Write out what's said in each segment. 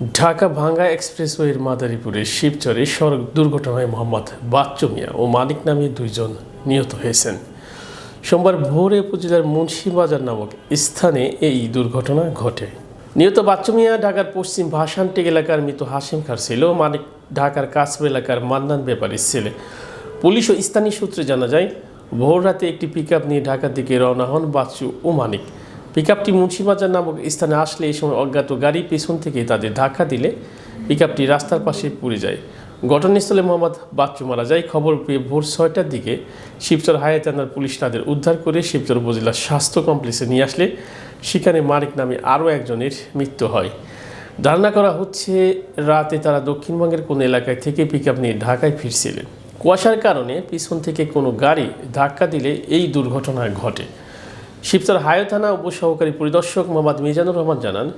ঢাকা ভাঙ্গা এক্সপ্রেসওয়ের মাদারীপুরের শিবচরে সড়ক দুর্ঘটনায় মোহাম্মদ বাচ্চু মিয়া ও মানিক নামে দুইজন নিহত হয়েছেন। সোমবার ভোরে উপজেলার মুন্সিবাজার নামক স্থানে এই দুর্ঘটনা ঘটে। নিহত বাচ্চু মিয়া ঢাকার পশ্চিম ভাসানটেক এলাকার মৃত হাসিম খার ছিল মানিক ঢাকার কাছব এলাকার মান্নান ব্যাপারীর ছেলে। পুলিশ ও স্থানীয় সূত্রে জানা যায় ভোর রাতে একটি পিকআপ নিয়ে ঢাকার দিকে রওনা হন বাচ্চু ও মানিক। পিকআপটি মুন্সিবাজার নামক স্থানে আসলে এই সময় অজ্ঞাত গাড়ি পেছন থেকে তাদের ধাক্কা দিলে পিকআপটি রাস্তার পাশে পুড়ে যায়। ঘটনাস্থলে মোহাম্মদ বাচ্চু মারা যায়। খবর পেয়ে ভোর ছয়টার দিকে শিবচর হায়াত থানার পুলিশ তাদের উদ্ধার করে শিবচর উপজেলার স্বাস্থ্য কমপ্লেক্সে নিয়ে আসলে সেখানে মানিক নামে আরও একজনের মৃত্যু হয়। ধারণা করা হচ্ছে, রাতে তারা দক্ষিণবঙ্গের কোনো এলাকায় থেকে পিকআপ নিয়ে ঢাকায় ফিরছিলেন। কুয়াশার কারণে পিছন থেকে কোনো গাড়ি ধাক্কা দিলে এই দুর্ঘটনা ঘটে। শিবচর হায় থানা উপসহকারী পরিদর্শক মোহাম্মদ মিজানুর রহমান জানান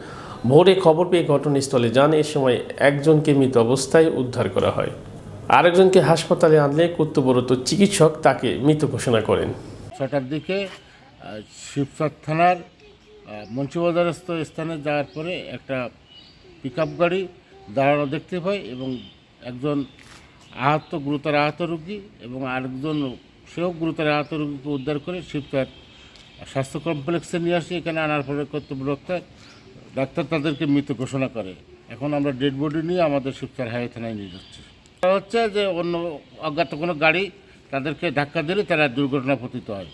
ভোরে খবর পেয়ে ঘটনাস্থলে যান। এ সময় একজনকে মৃত অবস্থায় উদ্ধার করা হয়। আরেকজনকে হাসপাতালে আনলে কর্তব্যরত চিকিৎসক তাকে মৃত ঘোষণা করেন। ছটার দিকে শিবচর থানার আহ, মুন্সিবাজারস্থ স্থানে যাওয়ার পরে একটা পিক গাড়ি দাঁড়ানো দেখতে পাই এবং একজন আহত গুরুতর আহত রোগী এবং আরেকজন সেও গুরুতর আহত রোগীকে উদ্ধার করে শিবচর স্বাস্থ্য কমপ্লেক্সে নিয়ে আসি, এখানে আনার পরে কর্তব্য ডাক্তার ডাক্তার তাদেরকে মৃত ঘোষণা করে। এখন আমরা ডেড বডি নিয়ে আমাদের শিবচার হাই থানায় নিয়ে যাচ্ছি। হচ্ছে যে অন্য অজ্ঞাত কোনো গাড়ি তাদেরকে ধাক্কা দিলে তারা দুর্ঘটনা পতিত হয়।